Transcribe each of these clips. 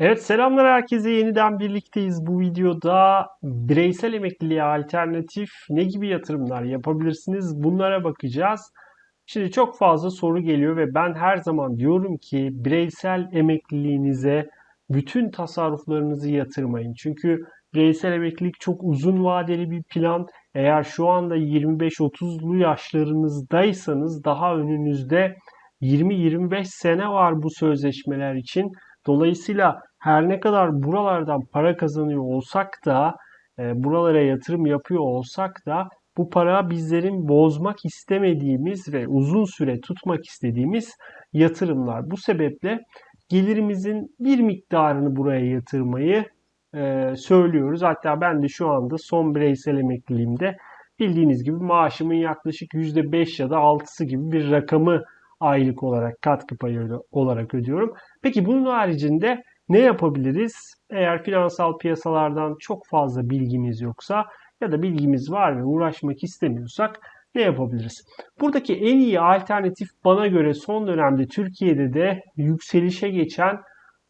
Evet selamlar herkese yeniden birlikteyiz. Bu videoda bireysel emekliliğe alternatif ne gibi yatırımlar yapabilirsiniz bunlara bakacağız. Şimdi çok fazla soru geliyor ve ben her zaman diyorum ki bireysel emekliliğinize bütün tasarruflarınızı yatırmayın. Çünkü bireysel emeklilik çok uzun vadeli bir plan. Eğer şu anda 25-30'lu yaşlarınızdaysanız daha önünüzde 20-25 sene var bu sözleşmeler için. Dolayısıyla her ne kadar buralardan para kazanıyor olsak da, e, buralara yatırım yapıyor olsak da bu para bizlerin bozmak istemediğimiz ve uzun süre tutmak istediğimiz yatırımlar. Bu sebeple gelirimizin bir miktarını buraya yatırmayı e, söylüyoruz. Hatta ben de şu anda son bireysel emekliliğimde bildiğiniz gibi maaşımın yaklaşık %5 ya da 6'sı gibi bir rakamı aylık olarak katkı payı olarak ödüyorum. Peki bunun haricinde ne yapabiliriz? Eğer finansal piyasalardan çok fazla bilgimiz yoksa ya da bilgimiz var ve uğraşmak istemiyorsak ne yapabiliriz? Buradaki en iyi alternatif bana göre son dönemde Türkiye'de de yükselişe geçen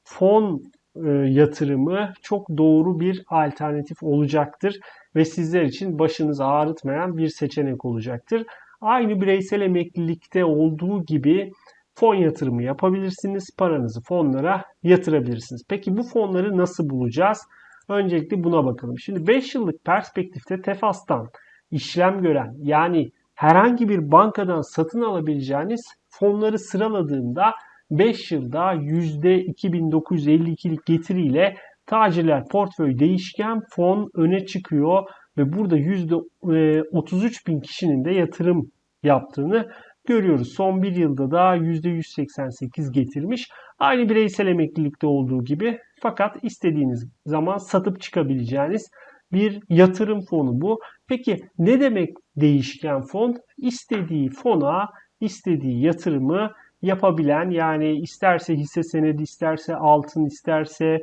fon e, yatırımı çok doğru bir alternatif olacaktır ve sizler için başınızı ağrıtmayan bir seçenek olacaktır. Aynı bireysel emeklilikte olduğu gibi fon yatırımı yapabilirsiniz. Paranızı fonlara yatırabilirsiniz. Peki bu fonları nasıl bulacağız? Öncelikle buna bakalım. Şimdi 5 yıllık perspektifte TEFAS'tan işlem gören yani herhangi bir bankadan satın alabileceğiniz fonları sıraladığımda 5 yılda %2952'lik getiriyle tacirler portföy değişken fon öne çıkıyor ve burada %33 bin kişinin de yatırım yaptığını görüyoruz. Son bir yılda da %188 getirmiş. Aynı bireysel emeklilikte olduğu gibi fakat istediğiniz zaman satıp çıkabileceğiniz bir yatırım fonu bu. Peki ne demek değişken fon? İstediği fona istediği yatırımı yapabilen yani isterse hisse senedi isterse altın isterse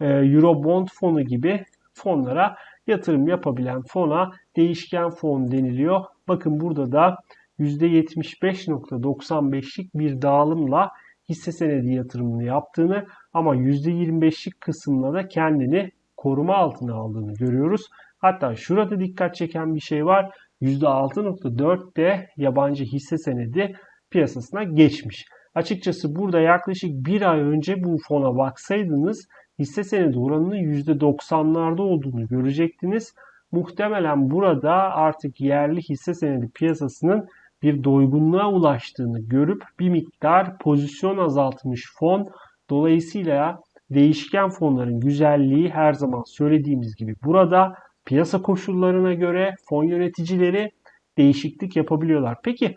e, Eurobond fonu gibi fonlara yatırım yapabilen fona değişken fon deniliyor. Bakın burada da %75.95'lik bir dağılımla hisse senedi yatırımını yaptığını ama %25'lik kısımla da kendini koruma altına aldığını görüyoruz. Hatta şurada dikkat çeken bir şey var. %6.4 de yabancı hisse senedi piyasasına geçmiş. Açıkçası burada yaklaşık bir ay önce bu fona baksaydınız hisse senedi oranının %90'larda olduğunu görecektiniz. Muhtemelen burada artık yerli hisse senedi piyasasının bir doygunluğa ulaştığını görüp bir miktar pozisyon azaltmış fon. Dolayısıyla değişken fonların güzelliği her zaman söylediğimiz gibi burada piyasa koşullarına göre fon yöneticileri değişiklik yapabiliyorlar. Peki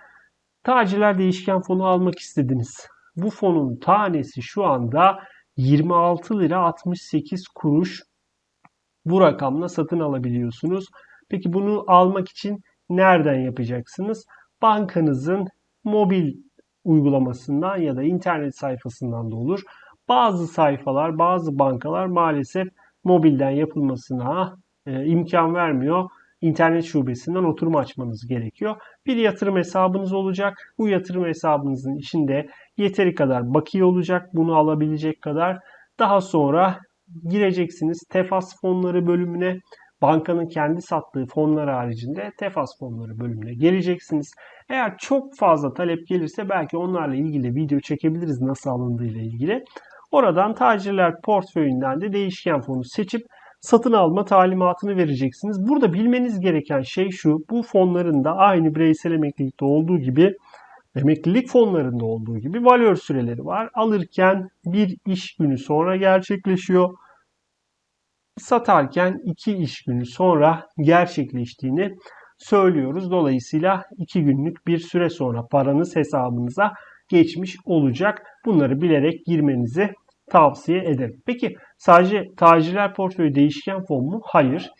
tacirler değişken fonu almak istediniz. Bu fonun tanesi şu anda 26 lira 68 kuruş bu rakamla satın alabiliyorsunuz. Peki bunu almak için nereden yapacaksınız? Bankanızın mobil uygulamasından ya da internet sayfasından da olur. Bazı sayfalar, bazı bankalar maalesef mobilden yapılmasına e, imkan vermiyor. İnternet şubesinden oturum açmanız gerekiyor. Bir yatırım hesabınız olacak. Bu yatırım hesabınızın içinde yeteri kadar bakiye olacak. Bunu alabilecek kadar. Daha sonra gireceksiniz Tefas fonları bölümüne. Bankanın kendi sattığı fonlar haricinde Tefas fonları bölümüne geleceksiniz. Eğer çok fazla talep gelirse belki onlarla ilgili video çekebiliriz nasıl alındığı ile ilgili. Oradan tacirler portföyünden de değişken fonu seçip satın alma talimatını vereceksiniz. Burada bilmeniz gereken şey şu. Bu fonların da aynı bireysel emeklilikte olduğu gibi emeklilik fonlarında olduğu gibi valör süreleri var. Alırken bir iş günü sonra gerçekleşiyor. Satarken iki iş günü sonra gerçekleştiğini söylüyoruz. Dolayısıyla iki günlük bir süre sonra paranız hesabınıza geçmiş olacak. Bunları bilerek girmenizi tavsiye ederim. Peki sadece tacirler portföyü değişken fon mu? Hayır.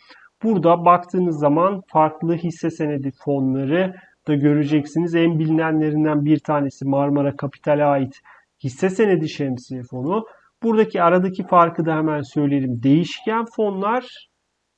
Burada baktığınız zaman farklı hisse senedi fonları da göreceksiniz. En bilinenlerinden bir tanesi Marmara Kapital'e ait hisse senedi şemsiye fonu. Buradaki aradaki farkı da hemen söyleyelim. Değişken fonlar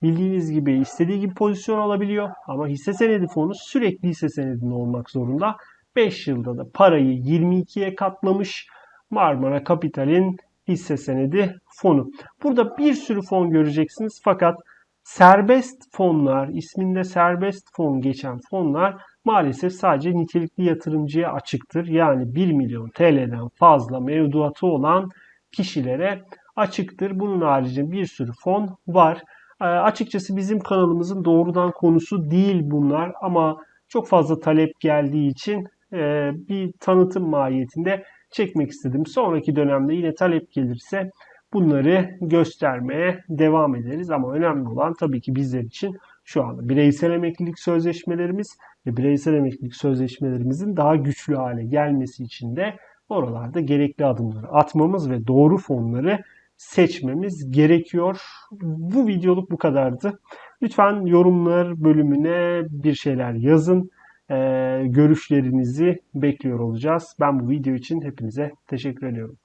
bildiğiniz gibi istediği gibi pozisyon alabiliyor ama hisse senedi fonu sürekli hisse senedinde olmak zorunda. 5 yılda da parayı 22'ye katlamış Marmara Kapital'in hisse senedi fonu. Burada bir sürü fon göreceksiniz fakat serbest fonlar, isminde serbest fon geçen fonlar maalesef sadece nitelikli yatırımcıya açıktır. Yani 1 milyon TL'den fazla mevduatı olan kişilere açıktır. Bunun haricinde bir sürü fon var. E, açıkçası bizim kanalımızın doğrudan konusu değil bunlar ama çok fazla talep geldiği için e, bir tanıtım mahiyetinde çekmek istedim. Sonraki dönemde yine talep gelirse bunları göstermeye devam ederiz. Ama önemli olan tabii ki bizler için şu anda bireysel emeklilik sözleşmelerimiz ve bireysel emeklilik sözleşmelerimizin daha güçlü hale gelmesi için de oralarda gerekli adımları atmamız ve doğru fonları seçmemiz gerekiyor. Bu videoluk bu kadardı. Lütfen yorumlar bölümüne bir şeyler yazın. Ee, görüşlerinizi bekliyor olacağız. Ben bu video için hepinize teşekkür ediyorum.